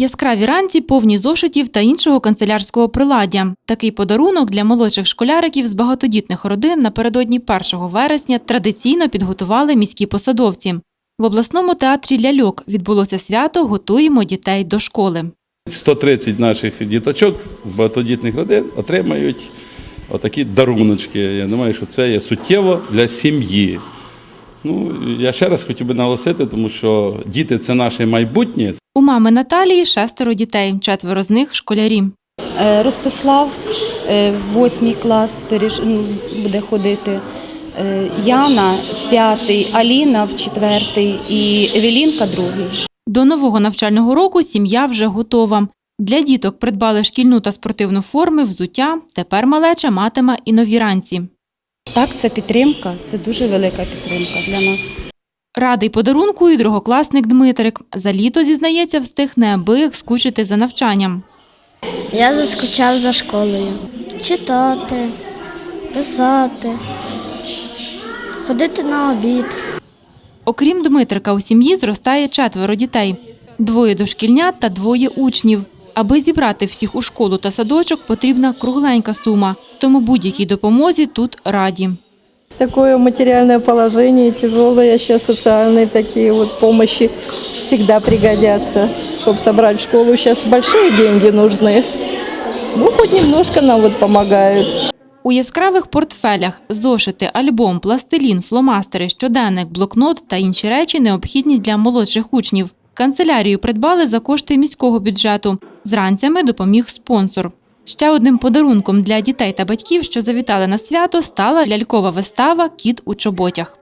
Яскраві ранці повні зошитів та іншого канцелярського приладдя. Такий подарунок для молодших школяриків з багатодітних родин напередодні 1 вересня традиційно підготували міські посадовці. В обласному театрі ляльок відбулося свято Готуємо дітей до школи. 130 наших діточок з багатодітних родин отримають отакі даруночки. Я думаю, що це є суттєво для сім'ї. Ну, я ще раз хотів би наголосити, тому що діти це наше майбутнє, У мами Наталії шестеро дітей, четверо з них школярі. Е, Ростислав е, восьмий клас ну, буде ходити. Е, Яна в п'ятий, Аліна в четвертий і Евелінка другий. До нового навчального року сім'я вже готова. Для діток придбали шкільну та спортивну форми, взуття. Тепер малеча матиме і нові ранці. Так, це підтримка, це дуже велика підтримка для нас. Радий подарунку і другокласник Дмитрик. За літо, зізнається, встиг неабияк скучити за навчанням. Я заскучав за школою. Читати, писати, ходити на обід. Окрім Дмитрика, у сім'ї зростає четверо дітей: двоє дошкільнят та двоє учнів. Аби зібрати всіх у школу та садочок, потрібна кругленька сума, тому будь-якій допомозі тут раді Такое материальное положение тяжелое, сейчас социальные такие вот помощи всегда пригодятся. Чтобы собрать в школу, сейчас большие деньги нужны. Ну, хоть немножко нам вот помогают. У яскравих портфелях зошити, альбом, пластилін, фломастери, щоденник, блокнот та інші речі необхідні для молодших учнів. Канцелярію придбали за кошти міського бюджету. З ранцями допоміг спонсор. Ще одним подарунком для дітей та батьків, що завітали на свято, стала лялькова вистава Кіт у чоботях.